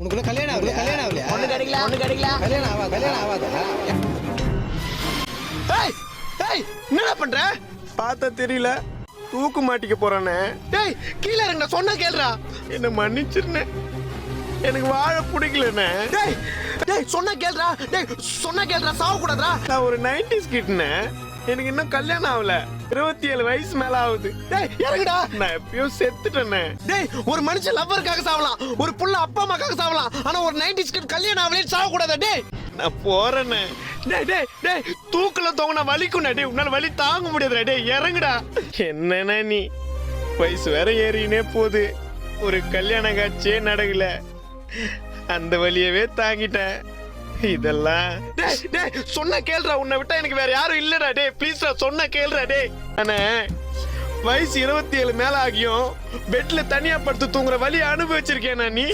உனக்குள்ள கல்யாணம் ஆகல கல்யாணம் ஆகலையா? ஒண்ணு கிடைக்கல. ஒண்ணு கிடைக்கல. கல்யாணம் ஆவா கல்யாணம் ஆகாதா? ஏய் ஏய் என்னடா பண்ற? பார்த்தா தெரியல. தூக்கு மாட்டிக்க போறானே. டேய் கீழ இறங்க சொன்னா கேளுடா. என்ன மன்னிச்சிருனே. எனக்கு வாழ பிடிக்கலண்ணே டேய் டேய் சொன்னா கேளுடா. டேய் சொன்னா கேளுடா சாவ கூடாதுடா நான் ஒரு நைன்டிஸ் கிட்னே. எனக்கு இன்னும் கல்யாணம் ஆகல. இருபத்தி ஏழு வயசு மேல ஆகுது. டேய் இறங்குடா. நான் எப்பயோ செத்துட்டேனே. டேய் ஒரு மனுஷன் லவ்வருக்காக சாவலாம். ஒரு புள்ள அப்பா அம்மாக்காக சாவலாம் ஆனா ஒரு நைன்டிஸ் கிட் கல்யாணம் ஆகலே சாவ கூடாதா டேய்? நான் போறேனே. டேய் டேய் டேய் தூக்குல தொங்கின வலிக்கும்டா டேய். உன்னால வலி தாங்க முடியாதுடா டேய். இறங்குடா. என்னண்ணா நீ? வயசு வேற ஏறினே போகுது. ஒரு கல்யாண காட்சியே நடக்கல. அந்த வலியவே தாங்கிட்டேன் இதெல்லாம். டேய் டேய் சொன்னா கேளுடா உன்னை விட்டா எனக்கு வேற யாரும் இல்லடா டேய். ப்ளீஸ்டா சொன்னா கேளுடா டேய். அண்ணே வயசு இருபத்தி ஏழு மேல ஆகியும் பெட்ல தனியா படுத்து தூங்குற வலி அனுபவிச்சிருக்கேன் நீ?